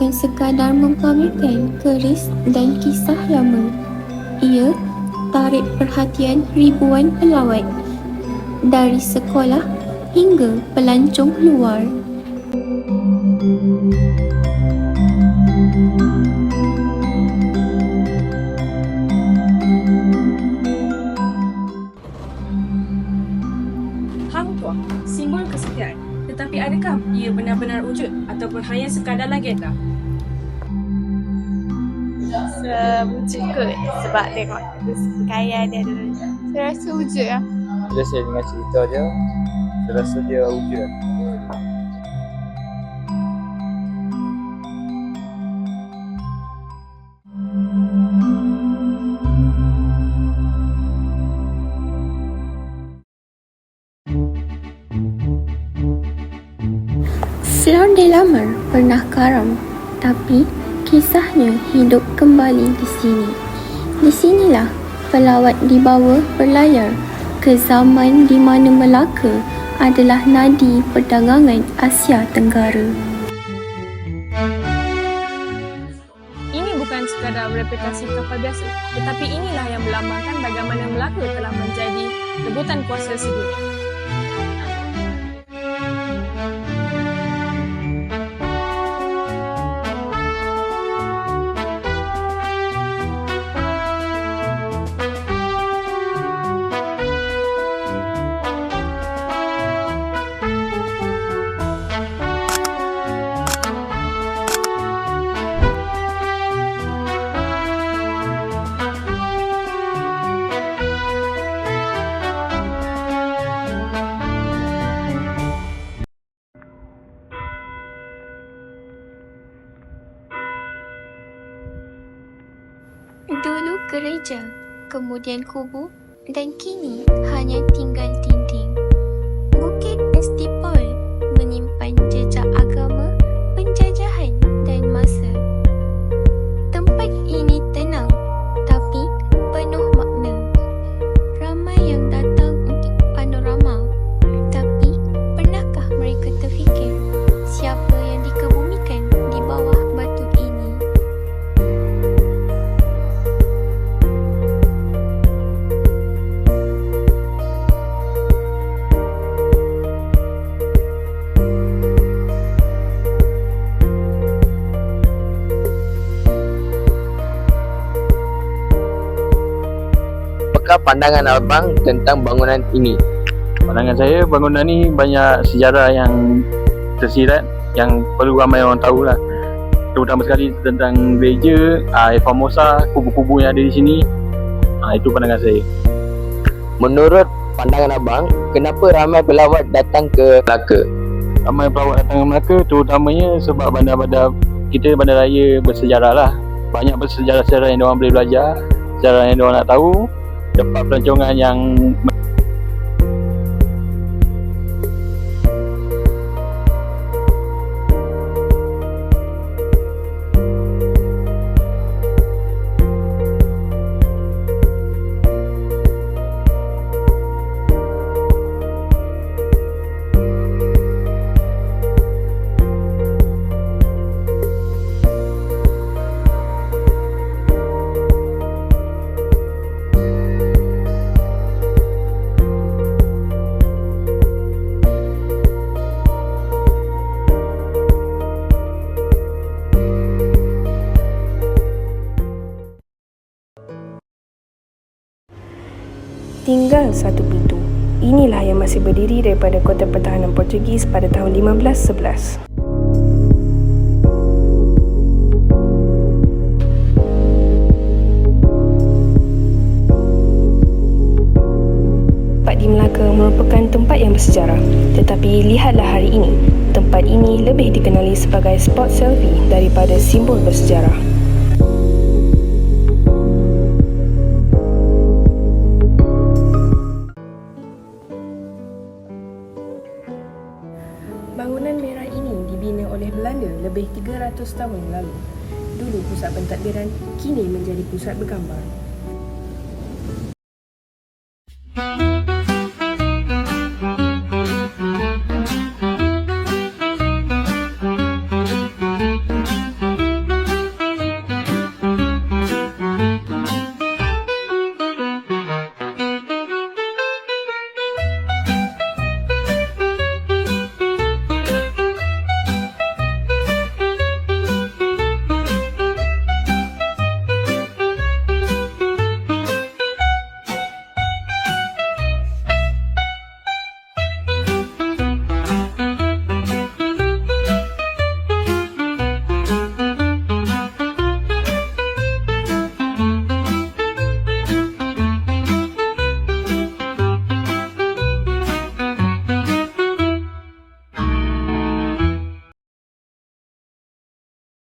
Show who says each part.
Speaker 1: Bukan sekadar mempamerkan keris dan kisah lama. Ia tarik perhatian ribuan pelawat dari sekolah hingga pelancong luar.
Speaker 2: Hang ataupun hanya sekadar legenda?
Speaker 3: Sewujud kot sebab tengok pakaian dia dulu. Saya rasa wujud lah.
Speaker 4: Bila saya dengar cerita dia, saya rasa dia wujud.
Speaker 1: Flor de la Mar pernah karam, tapi kisahnya hidup kembali di sini. Di sinilah pelawat dibawa berlayar ke zaman di mana Melaka adalah nadi perdagangan Asia Tenggara.
Speaker 2: Ini bukan sekadar replikasi kapal biasa, tetapi inilah yang melambangkan bagaimana Melaka telah menjadi rebutan kuasa sedunia.
Speaker 1: Gereja, kemudian kubu dan kini hanya tinggal dinding.
Speaker 4: Apakah pandangan abang tentang bangunan ini?
Speaker 5: Pandangan saya bangunan ni banyak sejarah yang tersirat yang perlu ramai orang tahu lah. Terutama sekali tentang gereja, uh, Formosa, kubu-kubu yang ada di sini. Uh, itu pandangan saya.
Speaker 4: Menurut pandangan abang, kenapa ramai pelawat datang ke Melaka?
Speaker 5: Ramai pelawat datang ke Melaka terutamanya sebab bandar-bandar kita bandar raya bersejarah lah. Banyak bersejarah-sejarah yang orang boleh belajar, sejarah yang orang nak tahu, tempat pelancongan yang
Speaker 6: Tinggal satu pintu. Inilah yang masih berdiri daripada kota pertahanan Portugis pada tahun 1511. Tempat di Melaka merupakan tempat yang bersejarah. Tetapi lihatlah hari ini, tempat ini lebih dikenali sebagai spot selfie daripada simbol bersejarah. 300 tahun lalu. Dulu pusat pentadbiran, kini menjadi pusat bergambar.